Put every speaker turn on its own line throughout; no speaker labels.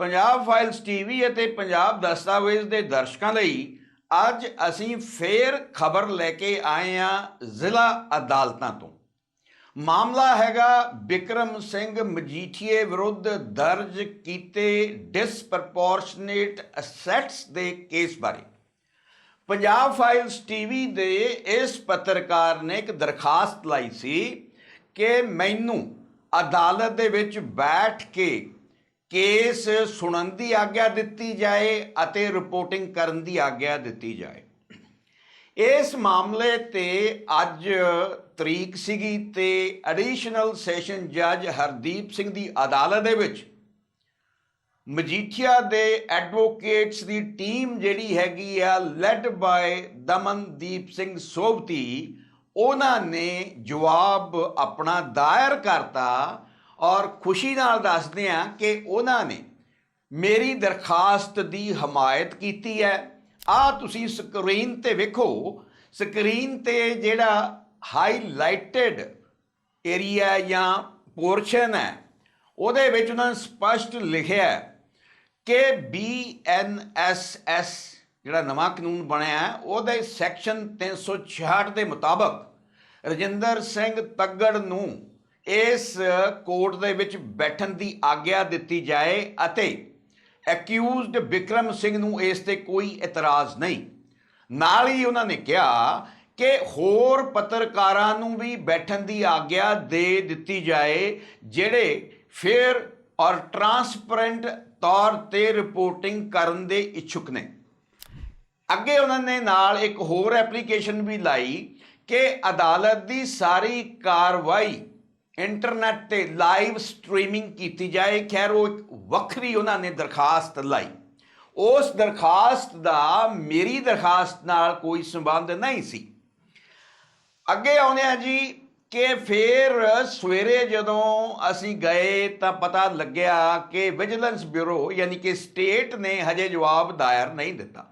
Punjab files TV ਅਤੇ ਪੰਜਾਬ ਦਸਤਾਵੇਜ਼ ਦੇ ਦਰਸ਼ਕਾਂ ਲਈ ਅੱਜ ਅਸੀਂ ਫੇਰ ਖਬਰ ਲੈ ਕੇ ਆਏ ਹਾਂ ਜ਼ਿਲ੍ਹਾ ਅਦਾਲਤਾਂ ਤੋਂ। ਮਾਮਲਾ ਹੈਗਾ ਬਿਕਰਮ ਸਿੰਘ ਮਜੀਠੀਏ ਵਿਰੁੱਧ ਦਰਜ ਕੀਤੇ ਡਿਸਪ੍ਰਪੋਰਸ਼ਨੇਟ ਅਸੈਟਸ ਦੇ ਕੇਸ ਬਾਰੇ। ਪੰਜਾਬ ਫਾਈਲਸ ਟੀਵੀ ਦੇ ਇਸ ਪੱਤਰਕਾਰ ਨੇ ਇੱਕ ਦਰਖਾਸਤ ਲਾਈ ਸੀ ਕਿ ਮੈਨੂੰ ਅਦਾਲਤ ਦੇ ਵਿੱਚ ਬੈਠ ਕੇ ਕੇਸ ਸੁਣਨ ਦੀ ਆਗਿਆ ਦਿੱਤੀ ਜਾਏ ਅਤੇ ਰਿਪੋਰਟਿੰਗ ਕਰਨ ਦੀ ਆਗਿਆ ਦਿੱਤੀ ਜਾਏ। ਇਸ ਮਾਮਲੇ ਤੇ ਅੱਜ ਤਰੀਕ ਸੀਗੀ ਤੇ ਐਡੀਸ਼ਨਲ ਸੈਸ਼ਨ ਜੱਜ ਹਰਦੀਪ ਸਿੰਘ ਦੀ ਅਦਾਲਤ ਦੇ ਵਿੱਚ ਮਜੀਠੀਆ ਦੇ ਐਡਵੋਕੇਟਸ ਦੀ ਟੀਮ ਜਿਹੜੀ ਹੈਗੀ ਆ ਲੈਡ ਬਾਈ ਦਮਨਦੀਪ ਸਿੰਘ ਸੋਭਤੀ, ਉਹਨਾਂ ਨੇ ਜਵਾਬ ਆਪਣਾ ਦਾਇਰ ਕਰਤਾ ਔਰ ਖੁਸ਼ੀ ਨਾਲ ਦੱਸਦੇ ਹਾਂ ਕਿ ਉਹਨਾਂ ਨੇ ਮੇਰੀ ਦਰਖਾਸਤ ਦੀ ਹਮਾਇਤ ਕੀਤੀ ਹੈ। ਆ ਤੁਸੀਂ ਸਕਰੀਨ ਤੇ ਵੇਖੋ, ਸਕਰੀਨ ਤੇ ਜਿਹੜਾ ਹਾਈਲਾਈਟਡ ਏਰੀਆ ਜਾਂ ਪੋਰਸ਼ਨ ਹੈ, ਉਹਦੇ ਵਿੱਚ ਉਹਨਾਂ ਨੇ ਸਪਸ਼ਟ ਲਿਖਿਆ ਹੈ ਕਿ BNSS ਜਿਹੜਾ ਨਵਾਂ ਕਾਨੂੰਨ ਬਣਿਆ ਹੈ, ਉਹਦੇ ਸੈਕਸ਼ਨ 366 ਦੇ ਮੁਤਾਬਕ ਰਜਿੰਦਰ ਸਿੰਘ ਤੱਗੜ ਨੂੰ ਇਸ ਕੋਰਟ ਦੇ ਵਿੱਚ ਬੈਠਣ ਦੀ ਆਗਿਆ ਦਿੱਤੀ ਜਾਏ ਅਤੇ ਐਕਿਊਜ਼ਡ ਵਿਕਰਮ ਸਿੰਘ ਨੂੰ ਇਸ ਤੇ ਕੋਈ ਇਤਰਾਜ਼ ਨਹੀਂ। ਨਾਲ ਹੀ ਉਹਨਾਂ ਨੇ ਕਿਹਾ ਕਿ ਹੋਰ ਪੱਤਰਕਾਰਾਂ ਨੂੰ ਵੀ ਬੈਠਣ ਦੀ ਆਗਿਆ ਦੇ ਦਿੱਤੀ ਜਾਏ, ਜਿਹੜੇ ਫੇਅਰ ਔਰ ਟਰਾਂਸਪਰੈਂਟ ਤੌਰ ਤੇ ਰਿਪੋਰਟਿੰਗ ਕਰਨ ਦੇ ਇੱਛੁਕ ਨੇ। ਅੱਗੇ ਉਹਨਾਂ ਨੇ ਨਾਲ ਇੱਕ ਹੋਰ ਐਪਲੀਕੇਸ਼ਨ ਵੀ ਲਾਈ ਕਿ ਅਦਾਲਤ ਦੀ ਸਾਰੀ ਕਾਰਵਾਈ ਇੰਟਰਨੈਟ ਤੇ ਲਾਈਵ ਸਟ੍ਰੀਮਿੰਗ ਕੀਤੀ ਜਾਏ, ਖੈਰ, ਉਹ ਇੱਕ ਵੱਖਰੀ ਉਹਨਾਂ ਨੇ ਦਰਖਾਸਤ ਲਾਈ। ਉਸ ਦਰਖਾਸਤ ਦਾ, ਮੇਰੀ ਦਰਖਾਸਤ ਨਾਲ ਕੋਈ ਸੰਬੰਧ ਨਹੀਂ ਸੀ। ਅੱਗੇ ਆਉਂਦੇ ਆ ਜੀ ਕਿ ਫੇਰ ਸਵੇਰੇ ਜਦੋਂ ਅਸੀਂ ਗਏ ਤਾਂ ਪਤਾ ਲੱਗਿਆ ਕਿ ਵਿਜੀਲੈਂਸ ਬਿਊਰੋ, ਯਾਨੀ ਕਿ ਸਟੇਟ ਨੇ ਹਜੇ ਜਵਾਬ ਦਾਇਰ ਨਹੀਂ ਦਿੱਤਾ।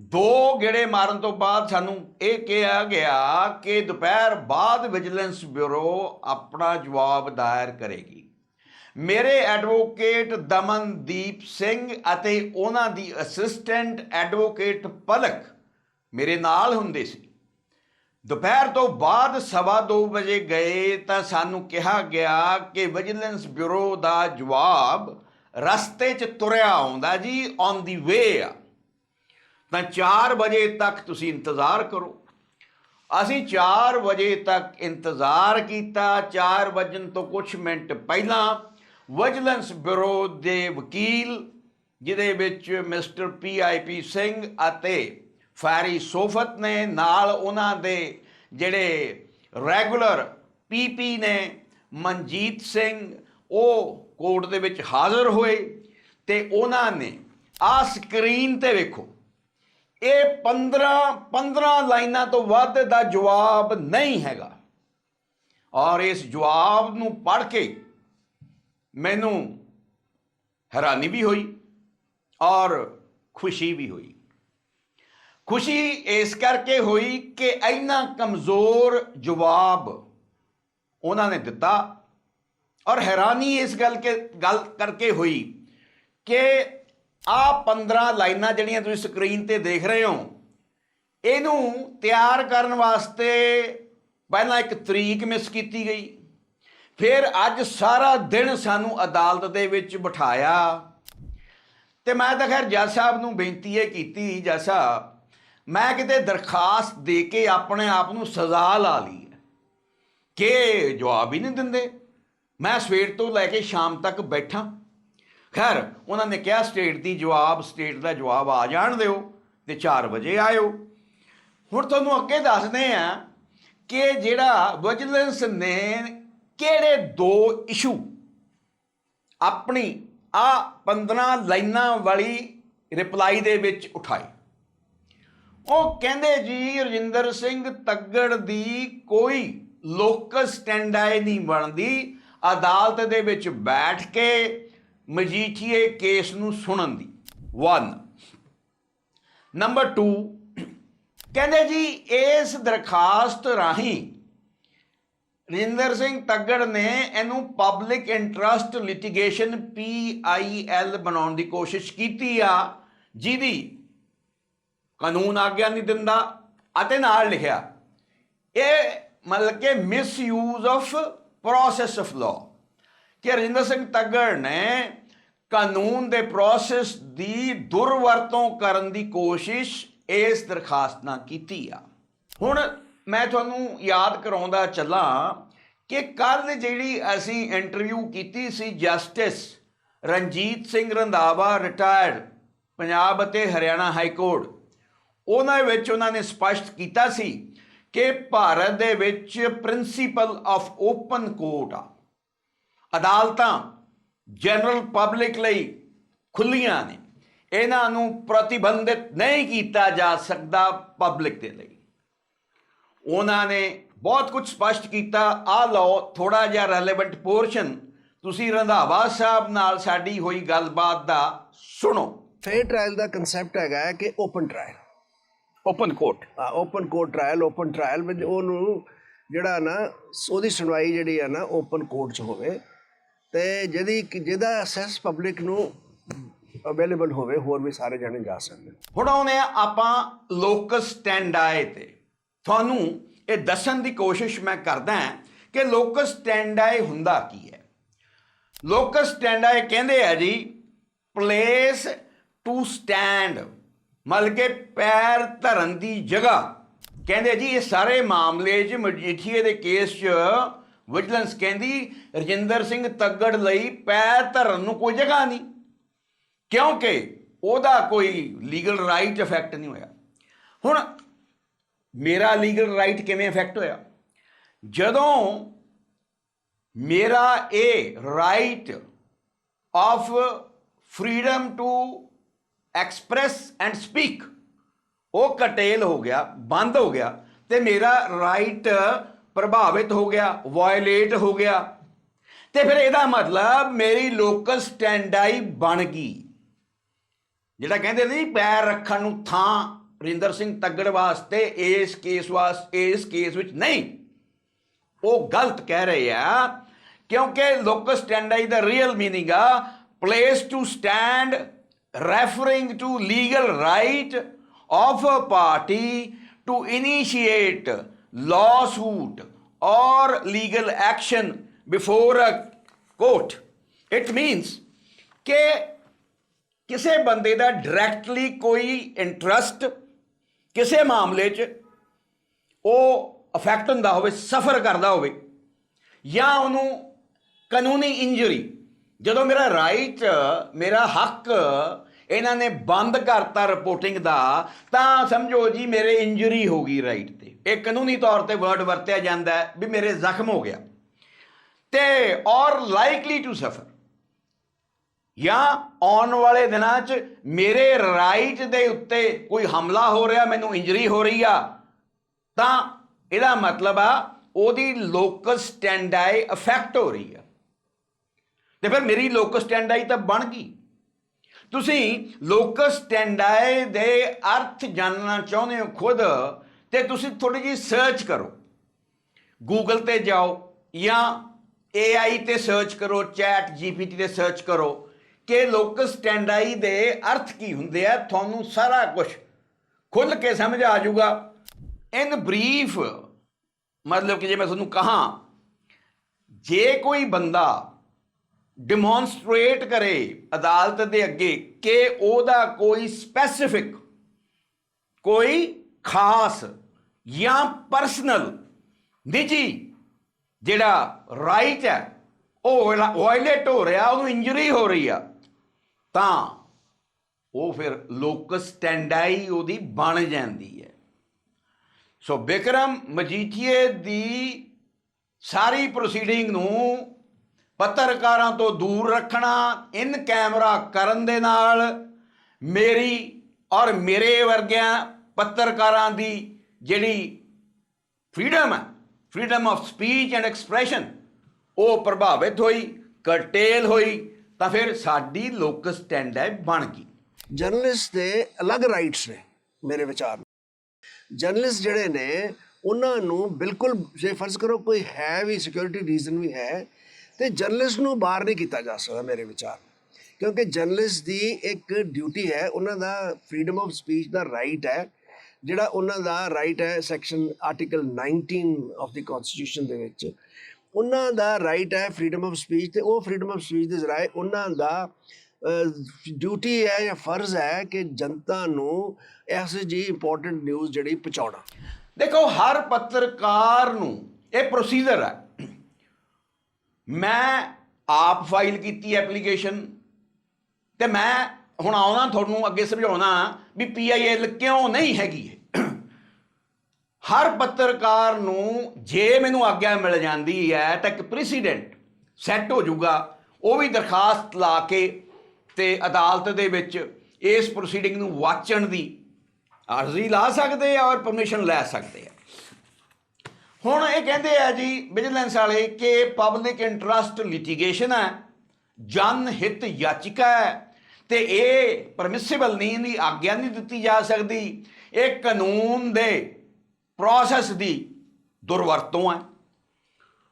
ਦੋ ਗੇੜੇ ਮਾਰਨ ਤੋਂ ਬਾਅਦ ਸਾਨੂੰ ਇਹ ਕਿਹਾ ਗਿਆ ਕਿ ਦੁਪਹਿਰ ਬਾਅਦ ਵਿਜੀਲੈਂਸ ਬਿਊਰੋ ਆਪਣਾ ਜਵਾਬ ਦਾਇਰ ਕਰੇਗੀ। ਮੇਰੇ ਐਡਵੋਕੇਟ ਦਮਨਦੀਪ ਸਿੰਘ ਅਤੇ ਉਹਨਾਂ ਦੀ ਅਸਿਸਟੈਂਟ ਐਡਵੋਕੇਟ ਪਲਕ ਮੇਰੇ ਨਾਲ ਹੁੰਦੇ ਸੀ। ਦੁਪਹਿਰ ਤੋਂ ਬਾਅਦ ਸਵਾ ਦੋ ਵਜੇ ਗਏ ਤਾਂ ਸਾਨੂੰ ਕਿਹਾ ਗਿਆ ਕਿ ਵਿਜੀਲੈਂਸ ਬਿਊਰੋ ਦਾ ਜਵਾਬ ਰਸਤੇ 'ਚ ਤੁਰਿਆ ਆਉਂਦਾ ਜੀ ਔਨ ਦੀ ਵੇ ਆ। ਤਾਂ 4 ਵਜੇ ਤੱਕ ਤੁਸੀਂ ਇੰਤਜ਼ਾਰ ਕਰੋ। ਅਸੀਂ 4 ਵਜੇ ਤੱਕ ਇੰਤਜ਼ਾਰ ਕੀਤਾ 4 ਵਜਣ ਤੋਂ ਕੁਝ ਮਿੰਟ ਪਹਿਲਾਂ ਵਿਜੀਲੈਂਸ ਬਿਊਰੋ ਦੇ ਵਕੀਲ, ਜਿਹਦੇ ਵਿੱਚ ਮਿਸਟਰ ਪੀਆਈਪੀ ਸਿੰਘ ਅਤੇ ਫੈਰੀ ਸੋਫਤ ਨੇ, ਨਾਲ ਉਹਨਾਂ ਦੇ ਜਿਹੜੇ ਰੈਗੂਲਰ ਪੀਪੀ ਨੇ, ਮਨਜੀਤ ਸਿੰਘ, ਉਹ ਕੋਰਟ ਦੇ ਵਿੱਚ ਹਾਜ਼ਰ ਹੋਏ ਤੇ ਉਹਨਾਂ ਨੇ ਆ ਸਕਰੀਨ ਤੇ ਵੇਖੋ। ਇਹ 15 15 ਲਾਈਨਾਂ ਤੋਂ ਵੱਧ ਦਾ ਜਵਾਬ ਨਹੀਂ ਹੈਗਾ। ਔਰ ਇਸ ਜਵਾਬ ਨੂੰ ਪੜ੍ਹ ਕੇ ਮੈਨੂੰ ਹੈਰਾਨੀ ਵੀ ਹੋਈ ਔਰ ਖੁਸ਼ੀ ਵੀ ਹੋਈ। ਖੁਸ਼ੀ ਇਸ ਕਰਕੇ ਹੋਈ ਕਿ ਇੰਨਾ ਕਮਜ਼ੋਰ ਜਵਾਬ ਉਹਨਾਂ ਨੇ ਦਿੱਤਾ ਔਰ ਹੈਰਾਨੀ ਇਸ ਗੱਲ ਕੇ, ਗੱਲ ਕਰਕੇ ਹੋਈ ਕਿ ਆ 15 ਲਾਈਨਾਂ ਜਿਹੜੀਆਂ ਤੁਸੀਂ ਸਕਰੀਨ ਤੇ ਦੇਖ ਰਹੇ ਹੋ, ਇਹਨੂੰ ਤਿਆਰ ਕਰਨ ਵਾਸਤੇ ਪਹਿਲਾਂ ਇੱਕ ਤਰੀਕ ਮਿਸ ਕੀਤੀ ਗਈ। ਫਿਰ ਅੱਜ ਸਾਰਾ ਦਿਨ ਸਾਨੂੰ ਅਦਾਲਤ ਦੇ ਵਿੱਚ ਬਿਠਾਇਆ। ਤੇ ਮੈਂ ਤਾਂ ਖੈਰ ਜੱਜ ਸਾਹਿਬ ਨੂੰ ਬੇਨਤੀ ਇਹ ਕੀਤੀ, ਜੱਜ ਸਾਹਿਬ, ਮੈਂ ਕਿਤੇ ਦਰਖਾਸਤ ਦੇ ਕੇ ਆਪਣੇ ਆਪ ਨੂੰ ਸਜ਼ਾ ਲਾ ਲਈ ਹੈ ਕਿ ਜਵਾਬ ਹੀ ਨਹੀਂ ਦਿੰਦੇ। ਮੈਂ ਸਵੇਰ ਤੋਂ ਲੈ ਕੇ ਸ਼ਾਮ ਤੱਕ ਬੈਠਾ। ਖੈਰ, ਉਹਨਾਂ ਨੇ ਕਿਹਾ, ਸਟੇਟ ਦੀ ਜਵਾਬ, ਸਟੇਟ ਦਾ ਜਵਾਬ ਆ ਜਾਣ ਦਿਓ ਤੇ 4 ਵਜੇ ਆਇਓ। ਹੁਣ ਤੁਹਾਨੂੰ ਅੱਗੇ ਦੱਸਦੇ ਆ ਕਿ ਜਿਹੜਾ ਵਿਜੀਲੈਂਸ ਨੇ ਕਿਹੜੇ ਦੋ ਇਸ਼ੂ ਆਪਣੀ ਆ 15 ਲਾਈਨਾਂ ਵਾਲੀ ਰਿਪਲਾਈ ਦੇ ਵਿੱਚ ਉਠਾਏ। ਉਹ ਕਹਿੰਦੇ ਜੀ, ਰਜਿੰਦਰ ਸਿੰਘ ਤੱਗੜ ਦੀ ਕੋਈ ਲੋਕਲ ਸਟੈਂਡਾਈ ਨਹੀਂ ਬਣਦੀ, ਅਦਾਲਤ ਦੇ ਵਿੱਚ ਬੈਠ ਕੇ ਮਜੀਠੀਏ ਕੇਸ ਨੂੰ ਸੁਣਨ ਦੀ। 1 ਨੰਬਰ 2 ਕਹਿੰਦੇ ਜੀ, ਇਸ ਦਰਖਾਸਤ ਰਾਹੀਂ ਰਜਿੰਦਰ ਸਿੰਘ ਤੱਗੜ ਨੇ ਇਹਨੂੰ ਪਬਲਿਕ ਇੰਟਰਸਟ ਲਿਟੀਗੇਸ਼ਨ PIL ਬਣਾਉਣ ਦੀ ਕੋਸ਼ਿਸ਼ ਕੀਤੀ ਆ, ਜਿਹਦੀ ਕਾਨੂੰਨ ਆਗਿਆ ਨਹੀਂ ਦਿੰਦਾ ਅਤੇ ਨਾਲ ਲਿਖਿਆ, ਇਹ ਮਤਲਬ ਕਿ misuse of process of law ਕਿ ਰਜਿੰਦਰ ਸਿੰਘ ਤੱਗੜ ਨੇ ਕਾਨੂੰਨ ਦੇ ਪ੍ਰੋਸੈਸ ਦੀ ਦੁਰਵਰਤੋਂ ਕਰਨ ਦੀ ਕੋਸ਼ਿਸ਼ ਇਸ ਦਰਖਾਸਤ ਨਾਲ ਕੀਤੀ ਆ। ਹੁਣ ਮੈਂ ਤੁਹਾਨੂੰ ਯਾਦ ਕਰਾਉਂਦਾ ਚੱਲਾਂ ਕਿ ਕੱਲ ਜਿਹੜੀ ਅਸੀਂ ਇੰਟਰਵਿਊ ਕੀਤੀ ਸੀ ਜਸਟਿਸ ਰਣਜੀਤ ਸਿੰਘ ਰੰਧਾਵਾ ਰਿਟਾਇਰਡ ਪੰਜਾਬ ਅਤੇ ਹਰਿਆਣਾ ਹਾਈ ਕੋਰਟ ਉਹਨਾਂ ਵਿੱਚ ਉਹਨਾਂ ਨੇ ਸਪਸ਼ਟ ਕੀਤਾ ਸੀ ਕਿ ਭਾਰਤ ਦੇ ਵਿੱਚ ਪ੍ਰਿੰਸੀਪਲ ਆਫ ਓਪਨ ਕੋਰਟ ਆ। ਅਦਾਲਤਾਂ ਜਨਰਲ ਪਬਲਿਕ ਲਈ ਖੁੱਲੀਆਂ ਨੇ। ਇਹਨਾਂ ਨੂੰ ਪ੍ਰਤੀਬੰਧਿਤ ਨਹੀਂ ਕੀਤਾ ਜਾ ਸਕਦਾ ਪਬਲਿਕ ਦੇ ਲਈ। ਉਹਨਾਂ ਨੇ ਬਹੁਤ ਕੁਝ ਸਪਸ਼ਟ ਕੀਤਾ ਆ ਲਓ ਥੋੜਾ ਜਿਹਾ ਰੈਲੇਵੈਂਟ ਪੋਰਸ਼ਨ ਤੁਸੀਂ ਰੰਧਾਵਾ ਸਾਹਿਬ ਨਾਲ ਸਾਡੀ ਹੋਈ ਗੱਲਬਾਤ ਦਾ ਸੁਣੋ।
ਫੇਅਰ ਟ੍ਰਾਇਲ ਦਾ ਕਨਸੈਪਟ ਹੈਗਾ ਹੈ ਕਿ open trial
open court
open court trial open trial ਵਿੱਚ ਉਹਨੂੰ ਜਿਹੜਾ ਨਾ ਉਹਦੀ ਸੁਣਵਾਈ ਜਿਹੜੀ ਹੈ ਨਾ ਓਪਨ ਕੋਰਟ 'ਚ ਹੋਵੇ। ਤੇ ਜਿਹਦੀ ਜਿਹਦਾ ਐਕਸੈਸ ਪਬਲਿਕ ਨੂੰ ਅਵੇਲੇਬਲ ਹੋਵੇ, ਹੋਰ ਵੀ ਸਾਰੇ ਜਾਣੇ ਜਾ ਸਕਦੇ।
ਹੁਣ ਆਉਂਦੇ ਆ ਆਪਾਂ ਲੋਕਸ ਸਟੈਂਡਾਈ ਤੇ। ਤੁਹਾਨੂੰ ਇਹ ਦੱਸਣ ਦੀ ਕੋਸ਼ਿਸ਼ ਮੈਂ ਕਰਦਾ ਹਾਂ ਕਿ ਲੋਕਸ ਸਟੈਂਡਾਈ ਹੁੰਦਾ ਕੀ ਹੈ। ਲੋਕਸ ਸਟੈਂਡਾਈ ਕਹਿੰਦੇ ਆ ਜੀ ਪਲੇਸ ਟੂ ਸਟੈਂਡ ਮਤਲਬ ਕਿ ਪੈਰ ਧਰਨ ਦੀ ਜਗ੍ਹਾ। ਕਹਿੰਦੇ ਜੀ, ਇਹ ਸਾਰੇ ਮਾਮਲੇ 'ਚ ਮਜੀਠੀਏ ਦੇ ਕੇਸ 'ਚ ਵਿਜੀਲੈਂਸ ਕਹਿੰਦੀ, ਰਜਿੰਦਰ ਸਿੰਘ ਤੱਗੜ ਲਈ ਪੈਰ ਧਰਨ ਨੂੰ ਕੋਈ ਜਗ੍ਹਾ ਨਹੀਂ। ਕਿਉਂਕਿ ਉਹਦਾ ਕੋਈ ਲੀਗਲ ਰਾਈਟ ਇਫੈਕਟ ਨਹੀਂ ਹੋਇਆ। ਹੁਣ ਮੇਰਾ ਲੀਗਲ ਰਾਈਟ ਕਿਵੇਂ ਇਫੈਕਟ ਹੋਇਆ? ਜਦੋਂ ਮੇਰਾ ਇਹ right of freedom to express and speak ਉਹ ਕਟੇਲ ਹੋ ਗਿਆ, ਬੰਦ ਹੋ ਗਿਆ ਤੇ ਮੇਰਾ ਰਾਈਟ ਪ੍ਰਭਾਵਿਤ ਹੋ ਗਿਆ ਵਾਇਲੇਟ ਹੋ ਗਿਆ। ਤੇ ਫਿਰ ਇਹਦਾ ਮਤਲਬ ਮੇਰੀ ਲੋਕਲ ਸਟੈਂਡਾਈ ਬਣ ਗਈ। ਜਿਹੜਾ ਕਹਿੰਦੇ ਨੇ ਜੀ, ਪੈਰ ਰੱਖਣ ਨੂੰ ਥਾਂ ਰਿੰਦਰ ਸਿੰਘ ਤੱਗੜ ਵਾਸਤੇ, ਇਸ ਕੇਸ ਵਾਸਤੇ ਇਸ ਕੇਸ ਵਿੱਚ ਨਹੀਂ। ਉਹ ਗਲਤ ਕਹਿ ਰਹੇ ਆ, ਕਿਉਂਕਿ ਲੋਕਸ ਸਟੈਂਡਾਈ ਦਾ ਰੀਅਲ ਮੀਨਿੰਗ ਆ place to stand referring to legal right of a party to initiate lawsuit or legal action before a court. It means ਕਿ ਕਿਸੇ ਬੰਦੇ ਦਾ ਡਾਇਰੈਕਟਲੀ ਕੋਈ ਇੰਟਰਸਟ ਕਿਸੇ ਮਾਮਲੇ 'ਚ ਉਹ ਅਫੈਕਟ ਹੁੰਦਾ ਹੋਵੇ ਸਫਰ ਕਰਦਾ ਹੋਵੇ ਜਾਂ ਉਹਨੂੰ ਕਾਨੂੰਨੀ ਇੰਜਰੀ ਜਦੋਂ ਮੇਰਾ ਰਾਈਟ ਮੇਰਾ ਹੱਕ ਇਹਨਾਂ ਨੇ ਬੰਦ ਕਰਤਾ ਰਿਪੋਰਟਿੰਗ ਦਾ ਤਾਂ ਸਮਝੋ ਜੀ ਮੇਰੇ ਇੰਜਰੀ ਹੋ ਗਈ ਰਾਈਟ ਇਹ ਕਾਨੂੰਨੀ ਤੌਰ ਤੇ ਵਰਡ ਵਰਤਿਆ ਜਾਂਦਾ ਹੈ ਵੀ ਮੇਰੇ ਜ਼ਖਮ ਹੋ ਗਿਆ। ਤੇ ਔਰ ਲਾਈਕਲੀ ਟੂ ਸਫਰ ਜਾਂ ਆਉਣ ਵਾਲੇ ਦਿਨਾਂ 'ਚ ਮੇਰੇ ਰਾਈਟ ਦੇ ਉੱਤੇ ਕੋਈ ਹਮਲਾ ਹੋ ਰਿਹਾ, ਮੈਨੂੰ ਇੰਜਰੀ ਹੋ ਰਹੀ ਆ, ਤਾਂ ਇਹਦਾ ਮਤਲਬ ਆ, ਉਹਦੀ ਲੋਕਲ ਸਟੈਂਡਾਈ ਅਫੈਕਟ ਹੋ ਰਹੀ ਆ। ਤੇ ਫਿਰ ਮੇਰੀ ਲੋਕਲ ਸਟੈਂਡਾਈ ਤਾਂ ਬਣ ਗਈ। ਤੁਸੀਂ ਲੋਕਲ ਸਟੈਂਡਾਈ ਦੇ ਅਰਥ ਜਾਣਨਾ ਚਾਹੁੰਦੇ ਹੋ ਖੁਦ ਤੇ ਤੁਸੀਂ ਥੋੜੀ ਜਿਹੀ ਸਰਚ ਕਰੋ। ਗੂਗਲ ਤੇ ਜਾਓ ਜਾਂ AI ਤੇ ਸਰਚ ਕਰੋ ਚੈਟ GPT ਤੇ ਸਰਚ ਕਰੋ ਕਿ ਲੋਕਲ ਸਟੈਂਡਾਈ ਦੇ ਅਰਥ ਕੀ ਹੁੰਦੇ ਆ, ਤੁਹਾਨੂੰ ਸਾਰਾ ਕੁਝ ਖੁੱਲ ਕੇ ਸਮਝ ਆ ਜਾਊਗਾ। ਇਨ ਬਰੀਫ ਮਤਲਬ ਕਿ ਜੇ ਮੈਂ ਤੁਹਾਨੂੰ ਕਹਾਂ, ਜੇ ਕੋਈ ਬੰਦਾ ਡਿਮੋਨਸਟ੍ਰੇਟ ਕਰੇ ਅਦਾਲਤ ਦੇ ਅੱਗੇ ਕਿ ਉਹਦਾ ਕੋਈ ਸਪੈਸੀਫਿਕ ਕੋਈ ਖਾਸ ਜਾਂ ਪਰਸਨਲ ਨਿੱਜੀ ਜਿਹੜਾ ਰਾਈਟ ਹੈ, ਉਹ ਵਾਇਲੇਟ ਹੋ ਰਿਹਾ, ਉਹਨੂੰ ਇੰਜਰੀ ਹੋ ਰਹੀ ਆ, ਤਾਂ ਉਹ ਫਿਰ ਲੋਕਸ ਸਟੈਂਡਾਈ ਉਹਦੀ ਬਣ ਜਾਂਦੀ ਹੈ। ਸੋ ਬਿਕਰਮ ਮਜੀਠੀਏ ਦੀ ਸਾਰੀ ਪ੍ਰੋਸੀਡਿੰਗ ਨੂੰ ਪੱਤਰਕਾਰਾਂ ਤੋਂ ਦੂਰ ਰੱਖਣਾ ਇਨ ਕੈਮਰਾ ਕਰਨ ਦੇ ਨਾਲ ਮੇਰੀ ਔਰ ਮੇਰੇ ਵਰਗਿਆਂ ਪੱਤਰਕਾਰਾਂ ਦੀ ਜਿਹੜੀ ਫਰੀडम ਹੈ freedom of speech and expression ਉਹ ਪ੍ਰਭਾਵਿਤ ਹੋਈ ਕਰਟੇਲ ਹੋਈ, ਤਾਂ ਫਿਰ ਸਾਡੀ ਲੋਕ ਸਟੈਂਡ ਹੈ, ਬਣ ਗਈ।
ਜਰਨਲਿਸਟ ਦੇ ਅਲੱਗ ਰਾਈਟਸ ਨੇ, ਮੇਰੇ ਵਿਚਾਰ ਜਰਨਲਿਸਟ ਜਿਹੜੇ ਨੇ, ਉਹਨਾਂ ਨੂੰ ਬਿਲਕੁਲ ਜੇ ਫਰਜ਼ ਕਰੋ, ਕੋਈ ਹੈ ਵੀ ਸਿਕਿਉਰਿਟੀ ਰੀਜ਼ਨ ਵੀ ਹੈ, ਤੇ ਜਰਨਲਿਸਟ ਨੂੰ ਬਾਹਰ ਨਹੀਂ ਕੀਤਾ ਜਾ ਸਕਦਾ, ਮੇਰੇ ਵਿਚਾਰ ਕਿਉਂਕਿ ਜਰਨਲਿਸਟ ਦੀ ਇੱਕ ਡਿਊਟੀ ਹੈ, ਉਹਨਾਂ ਦਾ ਫਰੀडम ਆਫ ਸਪੀਚ ਦਾ ਰਾਈਟ ਹੈ ਜਿਹੜਾ ਉਹਨਾਂ ਦਾ ਰਾਈਟ ਹੈ section article 19 of the constitution ਦੇ ਵਿੱਚ, ਉਹਨਾਂ ਦਾ ਰਾਈਟ ਹੈ ਫਰੀडम ਆਫ ਸਪੀਚ ਤੇ ਉਹ ਫਰੀडम ਆਫ ਸਪੀਚ ਦੇ ਜ਼ਰਾਏ ਉਹਨਾਂ ਦਾ ਡਿਊਟੀ ਹੈ ਜਾਂ ਫਰਜ਼ ਹੈ ਕਿ ਜਨਤਾ ਨੂੰ ਐਸੀ ਜੀ ਇੰਪੋਰਟੈਂਟ ਨਿਊਜ਼ ਜਿਹੜੀ ਪਹੁੰਚਾਉਣਾ।
ਦੇਖੋ, ਹਰ ਪੱਤਰਕਾਰ ਨੂੰ ਇਹ ਪ੍ਰੋਸੀਜਰ ਹੈ। ਮੈਂ ਆਪ ਫਾਈਲ ਕੀਤੀ ਐਪਲੀਕੇਸ਼ਨ ਤੇ ਮੈਂ ਹੁਣ ਆਉਣਾ ਤੁਹਾਨੂੰ ਅੱਗੇ ਸਮਝਾਉਣਾ ਵੀ ਪੀਆਈਐਲ ਕਿਉਂ ਨਹੀਂ ਹੈਗੀ ਹਰ ਪੱਤਰਕਾਰ ਨੂੰ ਜੇ ਮੈਨੂੰ ਆਗਿਆ ਮਿਲ ਜਾਂਦੀ ਹੈ ਤਾਂ ਇੱਕ ਪ੍ਰੈਸੀਡੈਂਟ ਸੈੱਟ ਹੋ ਜਾਊਗਾ। ਉਹ ਵੀ ਦਰਖਾਸਤ ਲਾ ਕੇ ਤੇ ਅਦਾਲਤ ਦੇ ਵਿੱਚ ਇਸ ਪ੍ਰੋਸੀਡਿੰਗ ਨੂੰ ਵਾਚਣ ਦੀ ਅਰਜ਼ੀ ਲਾ ਸਕਦੇ ਆ ਔਰ ਪਰਮਿਸ਼ਨ ਲੈ ਸਕਦੇ ਆ। ਹੁਣ ਇਹ ਕਹਿੰਦੇ ਆ ਜੀ ਵਿਜੀਲੈਂਸ ਵਾਲੇ ਕਿ ਪਬਲਿਕ ਇੰਟਰਸਟ ਲਿਟੀਗੇਸ਼ਨ ਹੈ, ਜਨ ਹਿੱਤ ਯਾਚਿਕਾ ਹੈ। ਤੇ ਇਹ ਪਰਮਿਸਿਬਲ ਨਹੀਂ ਇਹਦੀ ਆਗਿਆ ਨਹੀਂ ਦਿੱਤੀ ਜਾ ਸਕਦੀ। ਇਹ ਕਾਨੂੰਨ ਦੇ ਪ੍ਰੋਸੈਸ ਦੀ ਦੁਰਵਰਤੋਂ ਹੈ।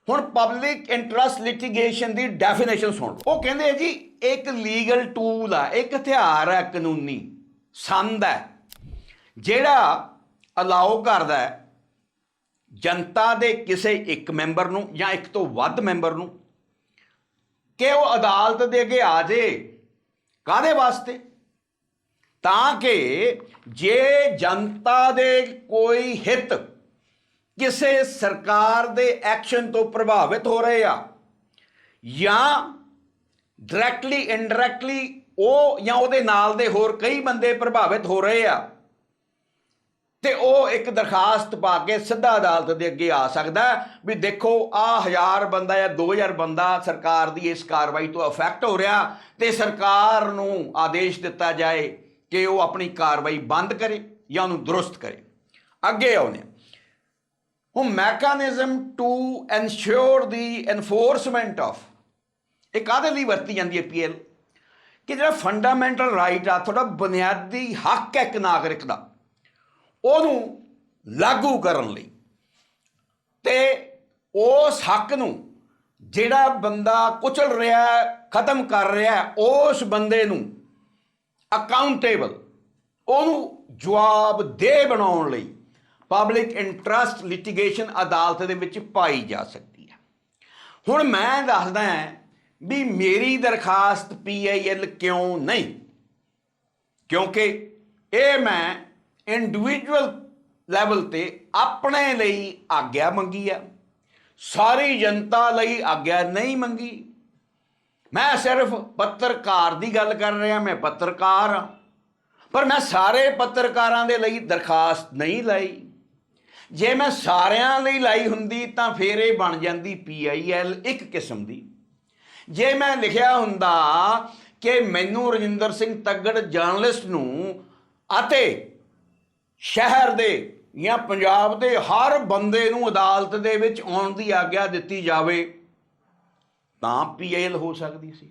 ਹੁਣ ਪਬਲਿਕ ਇੰਟਰਸਟ ਲਿਟੀਗੇਸ਼ਨ ਦੀ ਡੈਫੀਨੇਸ਼ਨ ਸੁਣ ਉਹ ਕਹਿੰਦੇ ਆ ਜੀ, ਇੱਕ ਲੀਗਲ ਟੂਲ ਆ, ਇੱਕ ਹਥਿਆਰ ਹੈ ਕਾਨੂੰਨੀ, ਸੰਦ ਹੈ। ਜਿਹੜਾ ਅਲਾਓ ਕਰਦਾ ਹੈ ਜਨਤਾ ਦੇ ਕਿਸੇ ਇੱਕ ਮੈਂਬਰ ਨੂੰ ਜਾਂ ਇੱਕ ਤੋਂ ਵੱਧ ਮੈਂਬਰ ਨੂੰ ਕਿ ਉਹ ਅਦਾਲਤ ਦੇ ਅੱਗੇ ਆ ਜੇ। ਕਾਦੇ ਵਾਸਤੇ? ਤਾਂ ਕਿ ਜੇ ਜਨਤਾ ਦੇ ਕੋਈ ਹਿੱਤ ਕਿਸੇ ਸਰਕਾਰ ਦੇ ਐਕਸ਼ਨ ਤੋਂ ਪ੍ਰਭਾਵਿਤ ਹੋ ਰਹੇ ਆ, ਜਾਂ ਡਾਇਰੈਕਟਲੀ ਇਨਡਾਇਰੈਕਟਲੀ ਉਹ ਜਾਂ ਉਹਦੇ ਨਾਲ ਦੇ ਹੋਰ ਕਈ ਬੰਦੇ ਪ੍ਰਭਾਵਿਤ ਹੋ ਰਹੇ ਆ ਤੇ ਉਹ ਇੱਕ ਦਰਖਾਸਤ ਪਾ ਕੇ ਸਿੱਧਾ ਅਦਾਲਤ ਦੇ ਅੱਗੇ ਆ ਸਕਦਾ ਵੀ ਦੇਖੋ ਆ 1000 ਬੰਦਾ ਜਾਂ 2000 ਬੰਦਾ ਸਰਕਾਰ ਦੀ ਇਸ ਕਾਰਵਾਈ ਤੋਂ ਅਫੈਕਟ ਹੋ ਰਿਹਾ ਤੇ ਸਰਕਾਰ ਨੂੰ ਆਦੇਸ਼ ਦਿੱਤਾ ਜਾਏ ਕਿ ਉਹ ਆਪਣੀ ਕਾਰਵਾਈ ਬੰਦ ਕਰੇ ਜਾਂ ਉਹਨੂੰ ਦਰੁਸਤ ਕਰੇ। ਅੱਗੇ ਆਉਂਦੇ ਹਾਂ। ਹੁਣ mechanism to ensure the enforcement of ਇਹ ਕਾਹਦੇ ਲਈ ਵਰਤੀ ਜਾਂਦੀ ਹੈ ਪੀਐਲ ਕਿ ਜਿਹੜਾ ਫੰਡਾਮੈਂਟਲ ਰਾਈਟ ਆ, ਤੁਹਾਡਾ ਬੁਨਿਆਦੀ ਹੱਕ ਹੈ ਇੱਕ ਨਾਗਰਿਕ ਦਾ। ਉਹਨੂੰ ਲਾਗੂ ਕਰਨ ਲਈ। ਤੇ ਉਸ ਹੱਕ ਨੂੰ ਜਿਹੜਾ ਬੰਦਾ ਕੁਚਲ ਰਿਹਾ ਖਤਮ ਕਰ ਰਿਹਾ ਉਸ ਬੰਦੇ ਨੂੰ ਅਕਾਊਂਟੇਬਲ ਉਹਨੂੰ ਜਵਾਬ ਦੇ ਬਣਾਉਣ ਲਈ ਪਬਲਿਕ ਇੰਟਰਸਟ ਲਿਟੀਗੇਸ਼ਨ ਅਦਾਲਤ ਦੇ ਵਿੱਚ ਪਾਈ ਜਾ ਸਕਦੀ ਹੈ। ਹੁਣ ਮੈਂ ਦੱਸਦਾ ਹਾਂ ਵੀ ਮੇਰੀ ਦਰਖਾਸਤ ਪੀਆਈਐਲ ਕਿਉਂ ਨਹੀਂ? ਕਿਉਂਕਿ ਇਹ ਮੈਂ ਇੰਡੀਵਿਜੂਅਲ ਲੈਵਲ ਤੇ ਆਪਣੇ ਲਈ ਆਗਿਆ ਮੰਗੀ ਆ। ਸਾਰੀ ਜਨਤਾ ਲਈ ਆਗਿਆ ਨਹੀਂ ਮੰਗੀ। ਮੈਂ ਸਿਰਫ ਪੱਤਰਕਾਰ ਦੀ ਗੱਲ ਕਰ ਰਿਹਾ, ਮੈਂ ਪੱਤਰਕਾਰ ਹਾਂ ਪਰ ਮੈਂ ਸਾਰੇ ਪੱਤਰਕਾਰਾਂ ਦੇ ਲਈ ਦਰਖਾਸਤ ਨਹੀਂ ਲਾਈ। ਜੇ ਮੈਂ ਸਾਰਿਆਂ ਲਈ ਲਾਈ ਹੁੰਦੀ ਤਾਂ ਫੇਰ ਇਹ ਬਣ ਜਾਂਦੀ ਪੀਆਈਐਲ ਇੱਕ ਕਿਸਮ ਦੀ। ਜੇ ਮੈਂ ਲਿਖਿਆ ਹੁੰਦਾ ਕਿ ਮੈਨੂੰ ਰਜਿੰਦਰ ਸਿੰਘ ਤੱਗੜ ਜਰਨਲਿਸਟ ਨੂੰ ਅਤੇ ਸ਼ਹਿਰ ਦੇ ਜਾਂ ਪੰਜਾਬ ਦੇ ਹਰ ਬੰਦੇ ਨੂੰ ਅਦਾਲਤ ਦੇ ਵਿੱਚ ਆਉਣ ਦੀ ਆਗਿਆ ਦਿੱਤੀ ਜਾਵੇ, ਤਾਂ ਪੀਐਲ ਹੋ ਸਕਦੀ ਸੀ।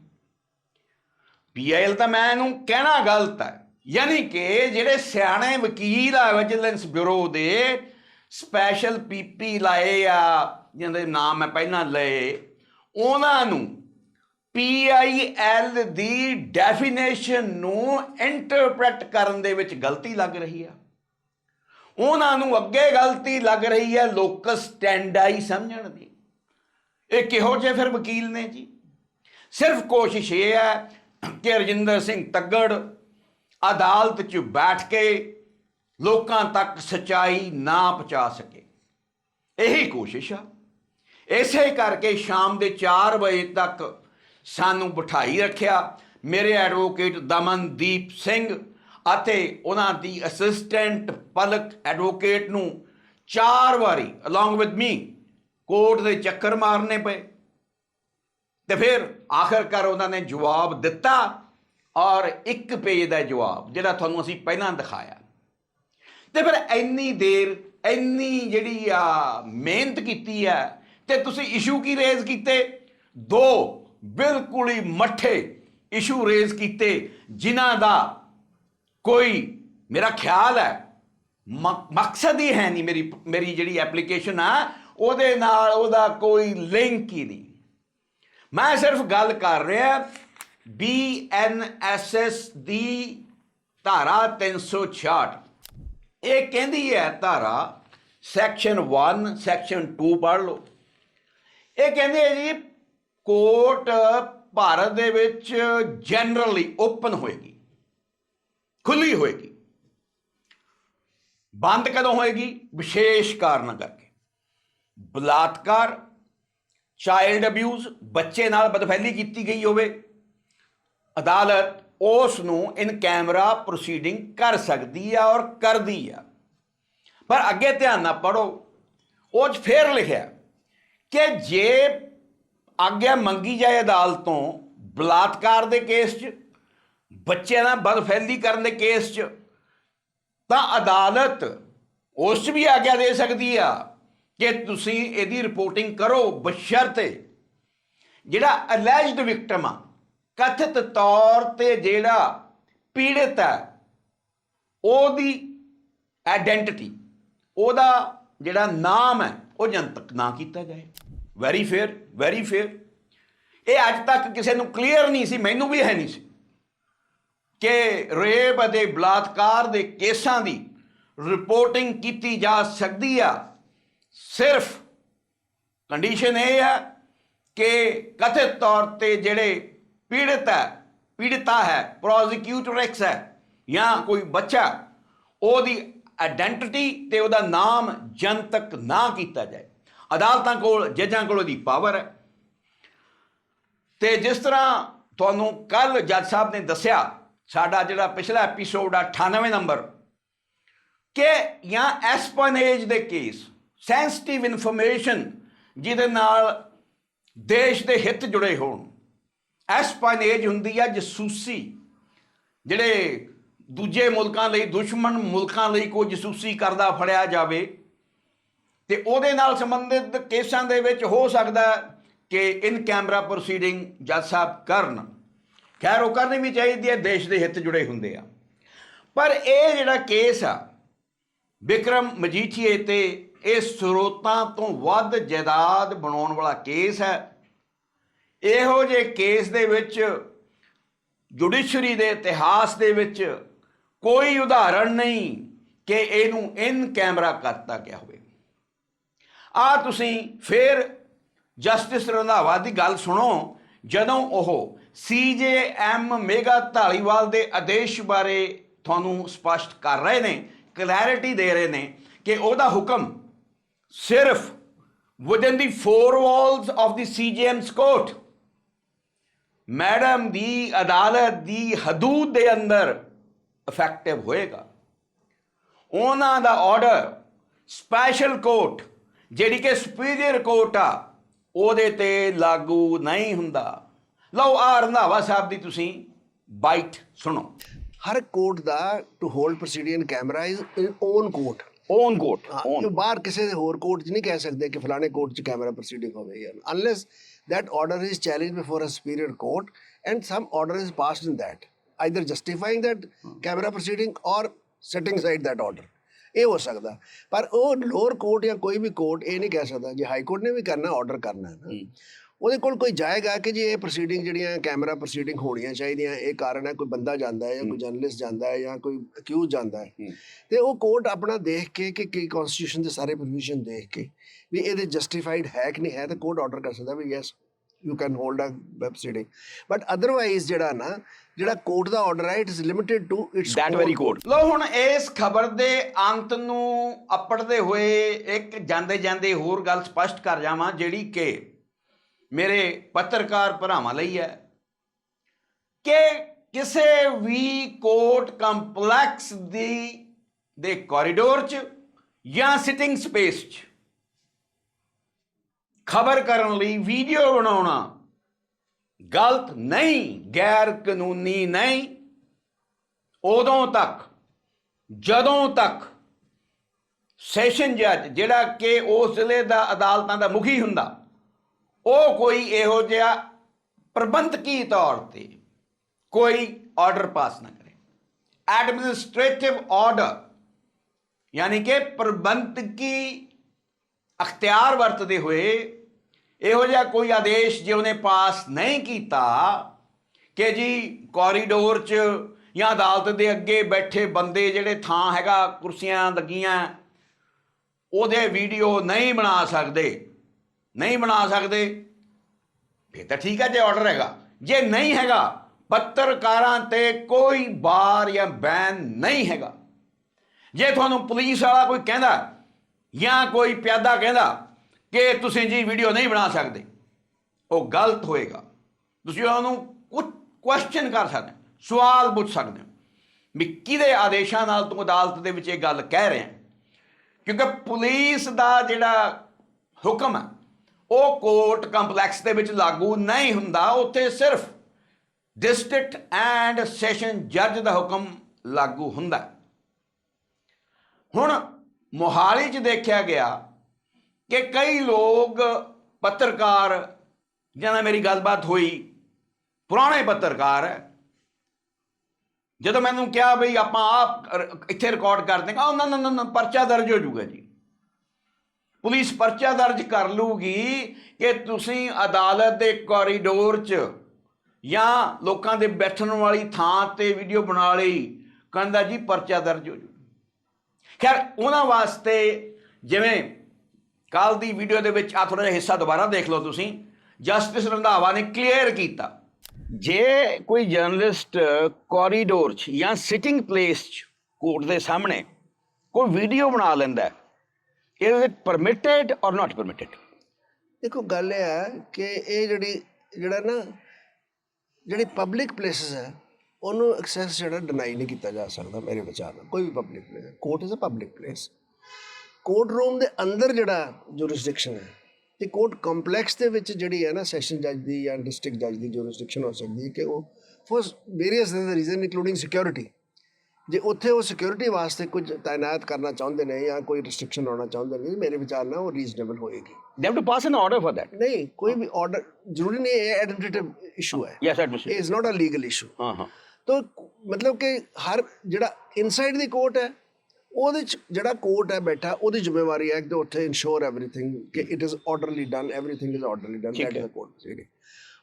ਪੀਐਲ ਤਾਂ ਮੈਂ ਇਹਨੂੰ ਕਹਿਣਾ ਗਲਤ ਹੈ। ਯਾਨੀ ਕਿ ਜਿਹੜੇ ਸਿਆਣੇ ਵਕੀਲ ਆ ਵਿਜੀਲੈਂਸ ਬਿਊਰੋ ਦੇ, ਸਪੈਸ਼ਲ ਪੀਪੀ ਲਾਏ ਆ, ਜਿਹਦੇ ਦੇ ਨਾਮ ਮੈਂ ਪਹਿਲਾਂ ਲਏ, ਉਹਨਾਂ ਨੂੰ ਪੀਆਈਐਲ ਦੀ ਡੈਫੀਨੇਸ਼ਨ ਨੂੰ ਇੰਟਰਪ੍ਰੈਟ ਕਰਨ ਦੇ ਵਿੱਚ ਗਲਤੀ ਲੱਗ ਰਹੀ ਆ। ਉਹਨਾਂ ਨੂੰ ਅੱਗੇ ਗਲਤੀ ਲੱਗ ਰਹੀ ਹੈ ਲੋਕਸ ਸਟੈਂਡਾਈ ਸਮਝਣ ਦੀ। ਇਹ ਕਿਹੋ ਜਿਹੇ ਫਿਰ ਵਕੀਲ ਨੇ ਜੀ? ਸਿਰਫ ਕੋਸ਼ਿਸ਼ ਇਹ ਹੈ ਕਿ ਰਜਿੰਦਰ ਸਿੰਘ ਤੱਗੜ ਅਦਾਲਤ 'ਚ ਬੈਠ ਕੇ ਲੋਕਾਂ ਤੱਕ ਸਚਾਈ ਨਾ ਪਹੁੰਚਾ ਸਕੇ। ਇਹੀ ਕੋਸ਼ਿਸ਼ ਆ। ਇਸੇ ਕਰਕੇ ਸ਼ਾਮ ਦੇ 4 ਵਜੇ ਤੱਕ ਸਾਨੂੰ ਬਿਠਾਈ ਰੱਖਿਆ। ਮੇਰੇ ਐਡਵੋਕੇਟ ਦਮਨਦੀਪ ਸਿੰਘ ਅਤੇ ਉਹਨਾਂ ਦੀ ਅਸਿਸਟੈਂਟ ਪਲਕ ਐਡਵੋਕੇਟ ਨੂੰ ਚਾਰ ਵਾਰੀ ਅਲੋਂਗ ਵਿਦ ਮੀ ਕੋਰਟ ਦੇ ਚੱਕਰ ਮਾਰਨੇ ਪਏ। ਤੇ ਫਿਰ ਆਖਰਕਾਰ ਉਹਨਾਂ ਨੇ ਜਵਾਬ ਦਿੱਤਾ ਔਰ ਇੱਕ ਪੇਜ ਦਾ ਜਵਾਬ, ਜਿਹੜਾ ਤੁਹਾਨੂੰ ਅਸੀਂ ਪਹਿਲਾਂ ਦਿਖਾਇਆ। ਤੇ ਫਿਰ ਇੰਨੀ ਦੇਰ, ਇੰਨੀ ਜਿਹੜੀ ਆ ਮਿਹਨਤ ਕੀਤੀ ਹੈ, ਤੇ ਤੁਸੀਂ ਇਸ਼ੂ ਕੀ ਰੇਜ਼ ਕੀਤੇ? ਦੋ ਬਿਲਕੁਲ ਹੀ ਮੱਠੇ ਇਸ਼ੂ ਰੇਜ਼ ਕੀਤੇ, ਜਿਨ੍ਹਾਂ ਦਾ ਕੋਈ, ਮੇਰਾ ਖਿਆਲ ਹੈ ਮਕਸਦ ਹੀ ਹੈ ਨਹੀਂ ਮੇਰੀ ਮੇਰੀ ਜਿਹੜੀ ਐਪਲੀਕੇਸ਼ਨ ਆ, ਉਹਦੇ ਨਾਲ ਉਹਦਾ ਕੋਈ ਲਿੰਕ ਹੀ ਨਹੀਂ। ਮੈਂ ਸਿਰਫ ਗੱਲ ਕਰ ਰਿਹਾ BNSS ਦੀ ਧਾਰਾ 366 ਇਹ ਕਹਿੰਦੀ ਹੈ ਧਾਰਾ ਸੈਕਸ਼ਨ 1 ਸੈਕਸ਼ਨ 2 ਪੜ੍ਹ ਲਓ। ਇਹ ਕਹਿੰਦੇ ਹੈ ਜੀ, ਕੋਰਟ ਭਾਰਤ ਦੇ ਵਿੱਚ ਜਨਰਲੀ ਓਪਨ ਹੋਏਗੀ। ਖੁੱਲੀ ਹੋਏਗੀ। ਬੰਦ ਕਦੋਂ ਹੋਏਗੀ? ਵਿਸ਼ੇਸ਼ ਕਾਰਨ ਕਰਕੇ। ਬਲਾਤਕਾਰ ਚਾਈਲਡ ਅਬਿਊਜ਼ ਬੱਚੇ ਨਾਲ ਬਦਫੈਲੀ ਕੀਤੀ ਗਈ ਹੋਵੇ। ਅਦਾਲਤ ਉਸ ਨੂੰ ਇਨ ਕੈਮਰਾ ਪ੍ਰੋਸੀਡਿੰਗ ਕਰ ਸਕਦੀ ਆ ਔਰ ਕਰਦੀ ਆ। ਪਰ ਅੱਗੇ ਧਿਆਨ ਨਾਲ ਪੜੋ ਉਹ 'ਚ ਫੇਰ ਲਿਖਿਆ ਕਿ ਜੇ ਆਗਿਆ ਮੰਗੀ ਜਾਏ ਅਦਾਲਤੋਂ ਬਲਾਤਕਾਰ ਦੇ ਕੇਸ 'ਚ ਬੱਚਿਆਂ ਨਾਲ ਬਦਫੈਲੀ ਕਰਨ ਦੇ ਕੇਸ 'ਚ, ਤਾਂ ਅਦਾਲਤ ਉਸ 'ਚ ਵੀ ਆਗਿਆ ਦੇ ਸਕਦੀ ਆ ਕਿ ਤੁਸੀਂ ਇਹਦੀ ਰਿਪੋਰਟਿੰਗ ਕਰੋ ਬਸ਼ਰਤੇ ਜਿਹੜਾ ਅਲੈਜਡ ਵਿਕਟਮ ਆ। ਕਥਿਤ ਤੌਰ ਤੇ ਜਿਹੜਾ ਪੀੜਤ ਹੈ ਉਹਦੀ ਆਇਡੈਂਟੀਟੀ ਉਹਦਾ ਜਿਹੜਾ ਨਾਮ ਹੈ, ਉਹ ਜਨਤਕ ਨਾ ਕੀਤਾ ਜਾਏ। ਵੈਰੀ ਫੇਅਰ ਵੈਰੀ ਫੇਅਰ ਇਹ ਅੱਜ ਤੱਕ ਕਿਸੇ ਨੂੰ ਕਲੀਅਰ ਨਹੀਂ ਸੀ, ਮੈਨੂੰ ਵੀ ਹੈ ਨਹੀਂ ਸੀ। ਕਿ ਰੇਪ ਅਤੇ ਬਲਾਤਕਾਰ ਦੇ ਕੇਸਾਂ ਦੀ ਰਿਪੋਰਟਿੰਗ ਕੀਤੀ ਜਾ ਸਕਦੀ ਆ। ਸਿਰਫ ਕੰਡੀਸ਼ਨ ਇਹ ਹੈ ਕਿ ਕਥਿਤ ਤੌਰ ਤੇ ਜਿਹੜੇ ਪੀੜਤ ਹੈ, ਪੀੜਤਾ ਹੈ ਪ੍ਰੋਸੀਕਿਊਟਰ ਹੈ ਜਾਂ ਕੋਈ ਬੱਚਾ, ਉਹਦੀ ਆਇਡੈਂਟੀਟੀ ਤੇ ਉਹਦਾ ਨਾਮ ਜਨਤਕ ਨਾ ਕੀਤਾ ਜਾਏ। ਅਦਾਲਤਾਂ ਕੋਲ, ਜੱਜਾਂ ਕੋਲ ਉਹਦੀ ਪਾਵਰ ਹੈ। ਤੇ ਜਿਸ ਤਰ੍ਹਾਂ ਤੁਹਾਨੂੰ ਕੱਲ ਜੱਜ ਸਾਹਿਬ ਨੇ ਦੱਸਿਆ ਸਾਡਾ ਜਿਹੜਾ ਪਿਛਲਾ ਐਪੀਸੋਡ ਆ 98 ਨੰਬਰ, ਕਿ ਜਾਂ ਐਸਪਨੇਜ ਦੇ ਕੇਸ ਸੈਂਸਿਟਿਵ ਇਨਫੋਰਮੇਸ਼ਨ ਜਿਹਦੇ ਨਾਲ ਦੇਸ਼ ਦੇ ਹਿੱਤ ਜੁੜੇ ਹੋਣ। ਐਸਪਨੇਜ ਹੁੰਦੀ ਆ ਜਸੂਸੀ, ਜਿਹੜੇ ਦੂਜੇ ਮੁਲਕਾਂ ਲਈ, ਦੁਸ਼ਮਣ ਮੁਲਕਾਂ ਲਈ ਕੋਈ ਜਸੂਸੀ ਕਰਦਾ ਫੜਿਆ ਜਾਵੇ, ਤੇ ਉਹਦੇ ਨਾਲ ਸੰਬੰਧਿਤ ਕੇਸਾਂ ਦੇ ਵਿੱਚ ਹੋ ਸਕਦਾ ਕਿ ਇਨ ਕੈਮਰਾ ਪ੍ਰੋਸੀਡਿੰਗ ਜੱਜ ਸਾਹਿਬ ਕਰਨ। ਖੈਰ, ਉਹ ਕਰਨੀ ਵੀ ਚਾਹੀਦੀ ਹੈ, ਦੇਸ਼ ਦੇ ਹਿੱਤ ਜੁੜੇ ਹੁੰਦੇ ਆ। ਪਰ ਇਹ ਜਿਹੜਾ ਕੇਸ ਆ, ਵਿਕਰਮ ਮਜੀਠੀਏ ਤੇ ਇਹ ਸਰੋਤਾਂ ਤੋਂ ਵੱਧ ਜਾਇਦਾਦ ਬਣਾਉਣ ਵਾਲਾ ਕੇਸ ਹੈ। ਇਹੋ ਜਿਹੇ ਕੇਸ ਦੇ ਵਿੱਚ ਜੁਡੀਸ਼ਰੀ ਦੇ ਇਤਿਹਾਸ ਦੇ ਵਿੱਚ ਕੋਈ ਉਦਾਹਰਣ ਨਹੀਂ ਕਿ ਇਹਨੂੰ ਇਨ ਕੈਮਰਾ ਕਰਤਾ ਗਿਆ ਹੋਵੇ। ਆ ਤੁਸੀਂ ਫਿਰ ਜਸਟਿਸ ਰੰਧਾਵਾ ਦੀ ਗੱਲ ਸੁਣੋ, ਜਦੋਂ ਉਹ ਸੀਜੇਐਮ ਮੇਗਾ ਢਾਲੀਵਾਲ ਦੇ ਆਦੇਸ਼ ਬਾਰੇ ਤੁਹਾਨੂੰ ਸਪਸ਼ਟ ਕਰ ਰਹੇ ਨੇ ਕਲੈਰਿਟੀ ਦੇ ਰਹੇ ਨੇ ਕਿ ਉਹਦਾ ਹੁਕਮ ਸਿਰਫ within the four walls of the CJM's court madam ਦੀ ਅਦਾਲਤ ਦੀ ਹਦੂਦ ਦੇ ਅੰਦਰ ਇਫੈਕਟਿਵ ਹੋਏਗਾ। ਉਹਨਾਂ ਦਾ ਆਰਡਰ ਸਪੈਸ਼ਲ ਕੋਰਟ ਜਿਹੜੀ ਕਿ ਸੁਪੀਰੀਅਰ ਕੋਰਟ ਆ, ਉਹਦੇ ਤੇ ਲਾਗੂ ਨਹੀਂ ਹੁੰਦਾ। ਲਓ ਆ ਰੰਧਾਵਾ ਸਾਹਿਬ ਦੀ ਤੁਸੀਂ ਬਾਈਟ ਸੁਣੋ।
ਹਰ court the to hold proceeding in camera is in own court
on court
ਜੋ ਬਾਹਰ ਕਿਸੇ ਦੇ ਹੋਰ ਕੋਰਟ 'ਚ ਨਹੀਂ ਕਹਿ ਸਕਦੇ ਕਿ ਫਲਾਣੇ ਕੋਰਟ 'ਚ ਕੈਮਰਾ ਪ੍ਰੋਸੀਡਿੰਗ ਹੋਵੇ ਯਾਰ unless that order is challenged before a superior court and some order is passed in that either justifying that camera proceeding or setting aside that order ਇਹ ਹੋ ਸਕਦਾ। ਪਰ ਉਹ ਲੋਅਰ ਕੋਰਟ ਜਾਂ ਕੋਈ ਵੀ ਕੋਰਟ ਇਹ ਨਹੀਂ ਕਹਿ ਸਕਦਾ ਜੇ ਹਾਈ ਕੋਰਟ ਨੇ ਵੀ ਕਰਨਾ ਆਰਡਰ ਕਰਨਾ ਹੈ ਨਾ। ਉਹਦੇ ਕੋਲ ਕੋਈ ਜਾਏਗਾ ਕਿ ਜੀ ਇਹ ਪ੍ਰੋਸੀਡਿੰਗ ਜਿਹੜੀਆਂ ਕੈਮਰਾ ਪ੍ਰੋਸੀਡਿੰਗ ਹੋਣੀਆਂ ਚਾਹੀਦੀਆਂ ਇਹ ਕਾਰਨ ਹੈ ਕੋਈ ਬੰਦਾ ਜਾਂਦਾ ਹੈ ਜਾਂ ਕੋਈ ਜਰਨਲਿਸਟ ਜਾਂਦਾ ਹੈ ਜਾਂ ਕੋਈ ਅਕਿਊਜ਼ ਜਾਂਦਾ ਹੈ। ਤੇ ਉਹ ਕੋਰਟ ਆਪਣਾ ਦੇਖ ਕੇ ਕਿ ਕੀ ਕਨਸਟੀਟਿਊਸ਼ਨ ਦੇ ਸਾਰੇ ਪ੍ਰੋਵੀਜ਼ਨ ਦੇਖ ਕੇ ਵੀ ਇਹਦੇ ਜਸਟੀਫਾਈਡ ਹੈ ਕਿ ਨਹੀਂ ਹੈ ਤਾਂ ਕੋਰਟ ਆਰਡਰ ਕਰ ਸਕਦਾ ਵੀ yes you can hold a proceeding but otherwise ਜਿਹੜਾ ਨਾ ਜਿਹੜਾ ਕੋਰਟ ਦਾ ਆਰਡਰ ਹੈ it is limited to its
that very court ਲੋ ਹੁਣ ਇਸ ਖਬਰ ਦੇ ਅੰਤ ਨੂੰ ਅਪੜਦੇ ਹੋਏ ਇੱਕ ਜਾਂਦੇ ਜਾਂਦੇ ਹੋਰ ਗੱਲ ਸਪਸ਼ਟ ਕਰ ਜਾਵਾਂ ਜਿਹੜੀ ਕਿ ਮੇਰੇ ਪੱਤਰਕਾਰ ਭਰਾਵਾਂ ਲਈ ਹੈ ਕਿ ਕਿਸੇ ਵੀ ਕੋਰਟ ਕੰਪਲੈਕਸ ਦੀ, ਦੇ ਕੋਰੀਡੋਰ 'ਚ ਜਾਂ ਸਿਟਿੰਗ ਸਪੇਸ 'ਚ ਖਬਰ ਕਰਨ ਲਈ ਵੀਡੀਓ ਬਣਾਉਣਾ ਗਲਤ ਨਹੀਂ ਗੈਰ ਕਾਨੂੰਨੀ ਨਹੀਂ, ਉਦੋਂ ਤੱਕ, ਜਦੋਂ ਤੱਕ ਸੈਸ਼ਨ ਜੱਜ ਜਿਹੜਾ ਕਿ ਉਸ ਜ਼ਿਲ੍ਹੇ ਦਾ ਅਦਾਲਤਾਂ ਦਾ ਮੁਖੀ ਹੁੰਦਾ ਉਹ ਕੋਈ ਇਹੋ ਜਿਹਾ ਪ੍ਰਬੰਧਕੀ ਤੌਰ ਤੇ ਕੋਈ ਆਰਡਰ ਪਾਸ ਨਾ ਕਰੇ। ਐਡਮਿਨਿਸਟ੍ਰੇਟਿਵ ਆਰਡਰ ਯਾਨੀ ਕਿ ਪ੍ਰਬੰਧਕੀ ਅਖਤਿਆਰ ਵਰਤਦੇ ਹੋਏ ਇਹੋ ਜਿਹਾ ਕੋਈ ਆਦੇਸ਼ ਜੇ ਉਹਨੇ ਪਾਸ ਨਹੀਂ ਕੀਤਾ ਕਿ ਜੀ ਕੋਰੀਡੋਰ 'ਚ ਜਾਂ ਅਦਾਲਤ ਦੇ ਅੱਗੇ ਬੈਠੇ ਬੰਦੇ ਜਿਹੜੇ ਥਾਂ ਹੈਗਾ, ਕੁਰਸੀਆਂ ਲੱਗੀਆਂ, ਉਹਦੇ ਵੀਡੀਓ ਨਹੀਂ ਬਣਾ ਸਕਦੇ। ਨਹੀਂ ਬਣਾ ਸਕਦੇ। ਫਿਰ ਤਾਂ ਠੀਕ ਹੈ ਜੇ ਆਰਡਰ ਹੈਗਾ। ਜੇ ਨਹੀਂ ਹੈਗਾ, ਪੱਤਰਕਾਰਾਂ ਤੇ ਕੋਈ ਬਾਰ ਜਾਂ ਬੈਨ ਨਹੀਂ ਹੈਗਾ। ਜੇ ਤੁਹਾਨੂੰ ਪੁਲਿਸ ਵਾਲਾ ਕੋਈ ਕਹਿੰਦਾ ਜਾਂ ਕੋਈ ਪਿਆਦਾ ਕਹਿੰਦਾ ਕਿ ਤੁਸੀਂ ਜੀ ਵੀਡੀਓ ਨਹੀਂ ਬਣਾ ਸਕਦੇ, ਉਹ ਗਲਤ ਹੋਏਗਾ। ਤੁਸੀਂ ਉਹਨੂੰ ਕੁਝ ਕੁਐਸਚਨ ਕਰ ਸਕਦੇ ਸਵਾਲ ਪੁੱਛ ਸਕਦੇ ਹੋ। ਵੀ ਕਿਹਦੇ ਆਦੇਸ਼ਾਂ ਨਾਲ ਤੂੰ ਅਦਾਲਤ ਦੇ ਵਿੱਚ ਇਹ ਗੱਲ ਕਹਿ ਰਿਹਾ ਕਿਉਂਕਿ ਪੁਲਿਸ ਦਾ ਜਿਹੜਾ ਹੁਕਮ ਹੈ ਉਹ ਕੋਰਟ ਕੰਪਲੈਕਸ ਦੇ ਵਿੱਚ ਲਾਗੂ ਨਹੀਂ ਹੁੰਦਾ ਉੱਥੇ ਸਿਰਫ ਡਿਸਟ੍ਰਿਕਟ ਐਂਡ ਸੈਸ਼ਨ ਜੱਜ ਦਾ ਹੁਕਮ ਲਾਗੂ ਹੁੰਦਾ ਹੁਣ ਮੋਹਾਲੀ 'ਚ ਦੇਖਿਆ ਗਿਆ ਕਿ ਕਈ ਲੋਕ ਪੱਤਰਕਾਰ ਜਿਹਨਾਂ ਨਾਲ ਮੇਰੀ ਗੱਲਬਾਤ ਹੋਈ ਪੁਰਾਣੇ ਪੱਤਰਕਾਰ ਹੈ ਜਦੋਂ ਮੈਨੂੰ ਕਿਹਾ ਬਈ ਆਪਾਂ ਆਪ ਇੱਥੇ ਰਿਕਾਰਡ ਕਰ ਦੇਗਾ ਉਹ ਨਾ ਨਾ ਨਾ, ਨਾ ਪਰਚਾ ਦਰਜ ਹੋ ਜਾਊਗਾ ਜੀ। ਪੁਲਿਸ ਪਰਚਾ ਦਰਜ ਕਰ ਲੂਗੀ ਕਿ ਤੁਸੀਂ ਅਦਾਲਤ ਦੇ ਕੋਰੀਡੋਰ 'ਚ ਜਾਂ ਲੋਕਾਂ ਦੇ ਬੈਠਣ ਵਾਲੀ ਥਾਂ ਤੇ ਵੀਡੀਓ ਬਣਾ ਲਈ। ਕਹਿੰਦਾ ਜੀ, ਪਰਚਾ ਦਰਜ ਹੋ ਜੂ। ਖੈਰ, ਉਹਨਾਂ ਵਾਸਤੇ ਜਿਵੇਂ ਕੱਲ ਦੀ ਵੀਡੀਓ ਦੇ ਵਿੱਚ ਆ ਥੋੜਾ ਜਿਹਾ ਹਿੱਸਾ ਦੁਬਾਰਾ ਦੇਖ ਲਓ ਤੁਸੀਂ। ਜਸਟਿਸ ਰੰਧਾਵਾ ਨੇ ਕਲੀਅਰ ਕੀਤਾ। ਜੇ ਕੋਈ ਜਰਨਲਿਸਟ ਕੋਰੀਡੋਰ 'ਚ ਜਾਂ ਸਿਟਿੰਗ ਪਲੇਸ 'ਚ ਕੋਰਟ ਦੇ ਸਾਹਮਣੇ ਕੋਈ ਵੀਡੀਓ ਬਣਾ ਲੈਂਦਾ ਹੈ is it permitted or not permitted
ਦੇਖੋ, ਗੱਲ ਇਹ ਹੈ ਕਿ ਇਹ ਜਿਹੜੀ, ਜਿਹੜਾ ਨਾ, ਜਿਹੜੀ ਪਬਲਿਕ ਪਲੇਸਸ ਹੈ, ਉਹਨੂੰ ਐਕਸੈਸ ਜਿਹੜਾ ਡਿਨਾਈ ਨਹੀਂ ਕੀਤਾ ਜਾ ਸਕਦਾ ਮੇਰੇ ਵਿਚਾਰ ਨਾਲ, ਕੋਈ ਵੀ public place court is a public place court room ਦੇ ਅੰਦਰ ਜਿਹੜਾ ਜੁਰਿਸਡਿਕਸ਼ਨ ਹੈ, ਤੇ ਕੋਰਟ ਕੰਪਲੈਕਸ ਦੇ ਵਿੱਚ ਜਿਹੜੀ ਹੈ ਨਾ ਸੈਸ਼ਨ ਜੱਜ ਦੀ ਜਾਂ ਡਿਸਟ੍ਰਿਕਟ ਜੱਜ ਦੀ ਜੁਰਿਸਡਿਕਸ਼ਨ ਹੋ ਸਕਦੀ ਹੈ ਕਿ ਉਹ for various reason including security ਜੇ ਉੱਥੇ ਉਹ ਸਿਕਿਉਰਿਟੀ ਵਾਸਤੇ ਕੁਝ ਤਾਇਨਾਤ ਕਰਨਾ ਚਾਹੁੰਦੇ ਨੇ ਜਾਂ ਕੋਈ ਰੈਸਟ੍ਰਿਕਸ਼ਨ ਲਾਉਣਾ ਚਾਹੁੰਦੇ ਨੇ ਮੇਰੇ ਵਿਚਾਰ ਨਾਲ ਉਹ ਰੀਜ਼ਨੇਬਲ ਹੋਏਗੀ।
They have to pass an order for that
ਨਹੀਂ ਕੋਈ ਵੀ ਆਰਡਰ ਜ਼ਰੂਰੀ ਨਹੀਂ ਇਹ ਐਡਮਿਨਿਸਟ੍ਰੇਟਿਵ ਇਸ਼ੂ ਹੈ।
Yes administrative
is not a legal issue
ਹਾਂ ਹਾਂ।
ਤੋ ਮਤਲਬ ਕਿ ਹਰ ਜਿਹੜਾ ਇਨਸਾਈਡ ਦੀ ਕੋਰਟ ਹੈ ਉਹਦੇ ਚ ਜਿਹੜਾ ਕੋਰਟ ਹੈ ਬੈਠਾ ਉਹਦੀ ਜ਼ਿੰਮੇਵਾਰੀ ਹੈ ਕਿ ਉੱਥੇ ਇਨਸ਼ੋਰ ਐਵਰੀਥਿੰਗ ਕਿ it is orderly done everything is orderly done that is a court ਠੀਕ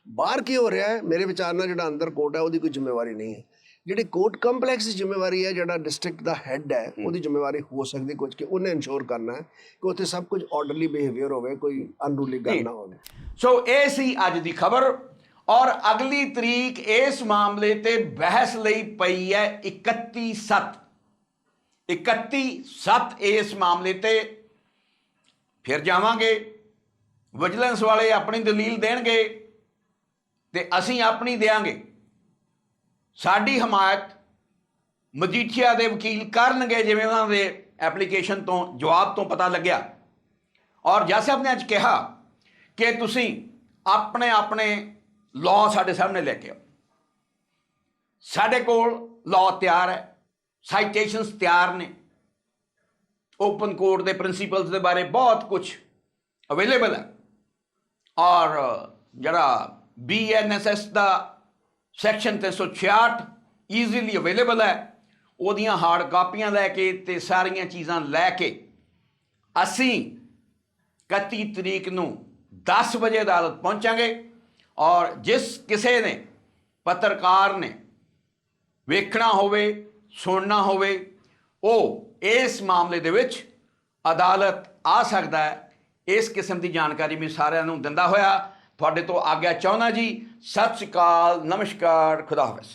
ਬਾਹਰ ਕੀ ਹੋ ਰਿਹਾ ਹੈ ਮੇਰੇ ਵਿਚਾਰ ਨਾਲ ਜਿਹੜਾ ਅੰਦਰ ਕੋਰਟ ਹੈ ਉਹਦੀ ਕੋਈ ਜ਼ਿੰਮੇਵਾਰੀ ਨਹੀਂ ਹੈ। ਜਿਹੜੀ ਕੋਰਟ ਕੰਪਲੈਕਸ ਦੀ ਜ਼ਿੰਮੇਵਾਰੀ ਹੈ ਜਿਹੜਾ ਡਿਸਟ੍ਰਿਕਟ ਦਾ ਹੈੱਡ ਹੈ ਉਹਦੀ ਜ਼ਿੰਮੇਵਾਰੀ ਹੋ ਸਕਦੀ ਕੁਝ ਕਿ ਉਹਨੇ ਇਨਸ਼ੋਰ ਕਰਨਾ ਹੈ ਕਿ ਉੱਥੇ ਸਭ ਕੁਝ ਆਰਡਰਲੀ ਬਿਹੇਵੀਅਰ ਹੋਵੇ ਕੋਈ ਅਨਰੂਲੀ ਗੱਲ ਨਾ ਹੋਵੇ।
ਸੋ ਇਹ ਸੀ ਅੱਜ ਦੀ ਖਬਰ ਔਰ ਅਗਲੀ ਤਰੀਕ ਇਸ ਮਾਮਲੇ ਤੇ ਬਹਿਸ ਲਈ ਪਈ ਹੈ 31 7 31 7 ਇਸ ਮਾਮਲੇ ਤੇ ਫਿਰ ਜਾਵਾਂਗੇ। ਵਿਜੀਲੈਂਸ ਵਾਲੇ ਆਪਣੀ ਦਲੀਲ ਦੇਣਗੇ ਤੇ ਅਸੀਂ ਆਪਣੀ ਦੇਾਂਗੇ ਸਾਡੀ ਹਮਾਇਤ ਮਜੀਠੀਆ ਦੇ ਵਕੀਲ ਕਰਨਗੇ ਜਿਵੇਂ ਉਹਨਾਂ ਦੇ ਐਪਲੀਕੇਸ਼ਨ ਤੋਂ, ਜਵਾਬ ਤੋਂ ਪਤਾ ਲੱਗਿਆ। ਔਰ ਜੱਜ ਸਾਹਿਬ ਨੇ ਅੱਜ ਕਿਹਾ ਕਿ ਤੁਸੀਂ ਆਪਣੇ ਆਪਣੇ ਲਾਅ ਸਾਡੇ ਸਾਹਮਣੇ ਲੈ ਕੇ ਆਓ। ਸਾਡੇ ਕੋਲ ਲਾਅ ਤਿਆਰ ਹੈ ਸਾਈਟੇਸ਼ਨਸ ਤਿਆਰ ਨੇ। ਓਪਨ ਕੋਰਟ ਦੇ ਪ੍ਰਿੰਸੀਪਲਸ ਦੇ ਬਾਰੇ ਬਹੁਤ ਕੁਝ ਅਵੇਲੇਬਲ ਹੈ। ਔਰ ਜਿਹੜਾ ਬੀਐਨਐਸਐਸ ਦਾ ਸੈਕਸ਼ਨ 366 ਈਜ਼ੀਲੀ ਅਵੇਲੇਬਲ ਹੈ। ਉਹਦੀਆਂ ਹਾਰਡ ਕਾਪੀਆਂ ਲੈ ਕੇ ਤੇ ਸਾਰੀਆਂ ਚੀਜ਼ਾਂ ਲੈ ਕੇ ਅਸੀਂ 31 ਤਰੀਕ ਨੂੰ 10 ਵਜੇ ਅਦਾਲਤ ਪਹੁੰਚਾਂਗੇ ਔਰ ਜਿਸ ਕਿਸੇ ਨੇ, ਪੱਤਰਕਾਰ ਨੇ ਵੇਖਣਾ ਹੋਵੇ, ਸੁਣਨਾ ਹੋਵੇ, ਉਹ ਇਸ ਮਾਮਲੇ ਦੇ ਵਿੱਚ ਅਦਾਲਤ ਆ ਸਕਦਾ ਹੈ। ਇਸ ਕਿਸਮ ਦੀ ਜਾਣਕਾਰੀ ਮੈਂ ਸਾਰਿਆਂ ਨੂੰ ਦਿੰਦਾ ਹੋਇਆ। ਤੁਹਾਡੇ ਤੋਂ ਆਗਿਆ ਚਾਹੁੰਦਾ ਜੀ। ਸਤਿ ਸ਼੍ਰੀ ਅਕਾਲ ਨਮਸਕਾਰ ਖੁਦਾ ਹਾਫਿਜ਼।